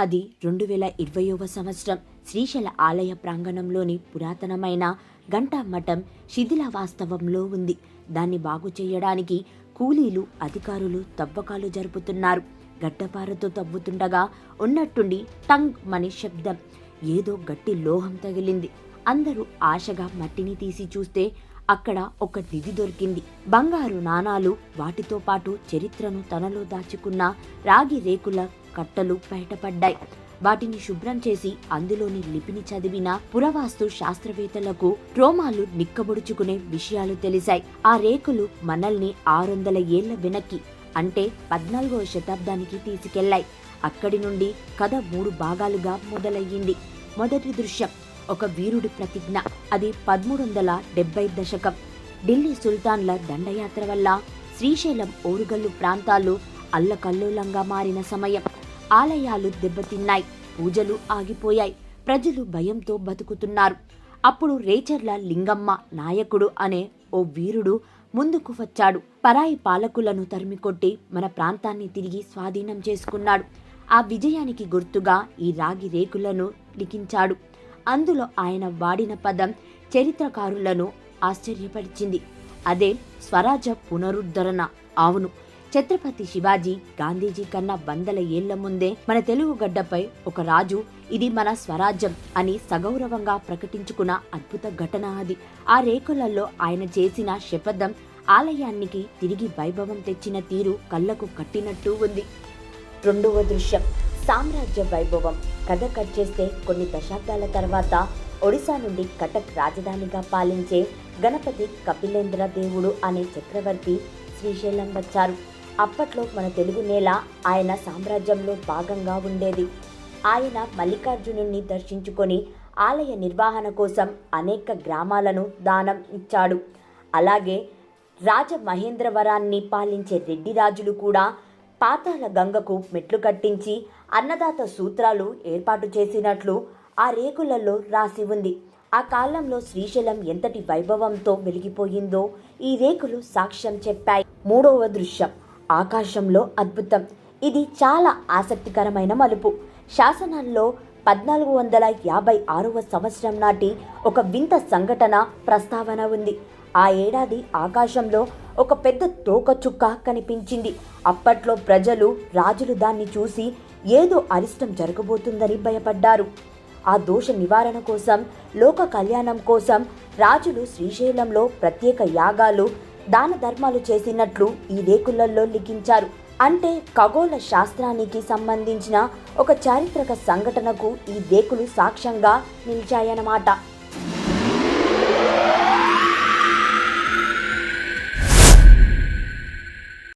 అది రెండు వేల ఇరవయవ సంవత్సరం. శ్రీశైల ఆలయ ప్రాంగణంలోని పురాతనమైన గంటా మఠం శిథిల వాస్తవంలో ఉంది. దాన్ని బాగు చేయడానికి కూలీలు అధికారులు తవ్వకాలు జరుపుతున్నారు. గడ్డపారతో తవ్వుతుండగా ఉన్నట్టుండి టంగ్ మని శబ్దం. ఏదో గట్టి లోహం తగిలింది. అందరూ ఆశగా మట్టిని తీసి చూస్తే అక్కడ ఒక నిధి దొరికింది. బంగారు నాణాలు వాటితో పాటు చరిత్రను తనలో దాచుకున్న రాగి రేకుల కట్టలు బయటపడ్డాయి. వాటిని శుభ్రం చేసి అందులోని లిపిని చదివిన పురవాస్తు శాస్త్రవేత్తలకు రోమాలు నిక్కబొడుచుకునే విషయాలు తెలిసాయి ఆ రేకులు మనల్ని ఆరు వందల ఏళ్ళ వెనక్కి అంటే పద్నాలుగవ శతాబ్దానికి తీసుకెళ్ళాయి. అక్కడి నుండి కథ మూడు భాగాలుగా మొదలయ్యింది. మొదటి దృశ్యం ఒక వీరుడి ప్రతిజ్ఞ. అది పదమూడు వందల డెబ్బై దశకం. ఢిల్లీ సుల్తాన్ల దండయాత్ర వల్ల శ్రీశైలం ఓరుగల్లు ప్రాంతాలు అల్లకల్లోలంగా మారిన సమయం. ఆలయాలు దెబ్బతిన్నాయి. పూజలు ఆగిపోయాయి. ప్రజలు భయంతో బతుకుతున్నారు. అప్పుడు రేచర్ల లింగమ్మ నాయకుడు అనే ఓ వీరుడు ముందుకు వచ్చాడు. పరాయి పాలకులను తరిమికొట్టి మన ప్రాంతాన్ని తిరిగి స్వాధీనం చేసుకున్నాడు. ఆ విజయానికి గుర్తుగా ఈ రాగి రేకులను లిఖించాడు. అందులో ఆయన వాడిన పదం చరిత్రకారులను ఆశ్చర్యపరిచింది. అదే స్వరాజ పునరుద్ధరణ. అవును ఛత్రపతి శివాజీ గాంధీజీ కన్నా వందల ఏళ్ళ ముందే మన తెలుగు గడ్డపై ఒక రాజు ఇది మన స్వరాజ్యం అని సగౌరవంగా ప్రకటించుకున్న అద్భుత ఘటన అది. ఆ రేకులలో ఆయన చేసిన శపథం ఆలయానికి తిరిగి వైభవం తెచ్చిన తీరు కళ్ళకు కట్టినట్టు ఉంది. రెండవ దృశ్యం సామ్రాజ్య వైభవం. కథ కట్ చేస్తే కొన్ని దశాబ్దాల తర్వాత ఒడిశా నుండి కటక్ రాజధానిగా పాలించే గణపతి కపిలేంద్ర దేవుడు అనే చక్రవర్తి శ్రీశైలం వచ్చారు. అప్పట్లో మన తెలుగు నేల ఆయన సామ్రాజ్యంలో భాగంగా ఉండేది. ఆయన మల్లికార్జునుణ్ణి దర్శించుకొని ఆలయ నిర్వహణ కోసం అనేక గ్రామాలను దానం ఇచ్చాడు. అలాగే రాజమహేంద్రవరాన్ని పాలించే రెడ్డి రాజులు కూడా పాతాళ గంగకు మెట్లు కట్టించి అన్నదాత సూత్రాలు ఏర్పాటు చేసినట్లు ఆ రేకులలో రాసి ఉంది. ఆ కాలంలో శ్రీశైలం ఎంతటి వైభవంతో వెలిగిపోయిందో ఈ రేకులు సాక్ష్యం చెప్పాయి. మూడవ దృశ్యం. ఆకాశంలో అద్భుతం. ఇది చాలా ఆసక్తికరమైన మలుపు. శాసనాల్లో పద్నాలుగు వందల యాభై ఆరవ సంవత్సరం నాటి ఒక వింత సంఘటన ప్రస్తావన ఉంది. ఆ ఏడాది ఆకాశంలో ఒక పెద్ద తోక చుక్క కనిపించింది. అప్పట్లో ప్రజలు రాజులు దాన్ని చూసి ఏదో అరిష్టం జరగబోతుందని భయపడ్డారు. ఆ దోష నివారణ కోసం లోక కళ్యాణం కోసం రాజులు శ్రీశైలంలో ప్రత్యేక యాగాలు దాన ధర్మాలు చేసినట్లు ఈ రేకులల్లో లిఖించారు. అంటే ఖగోళ శాస్త్రానికి సంబంధించిన ఒక చారిత్రక సంఘటనకు ఈ రేకులు సాక్ష్యంగా నిలిచాయన్నమాట.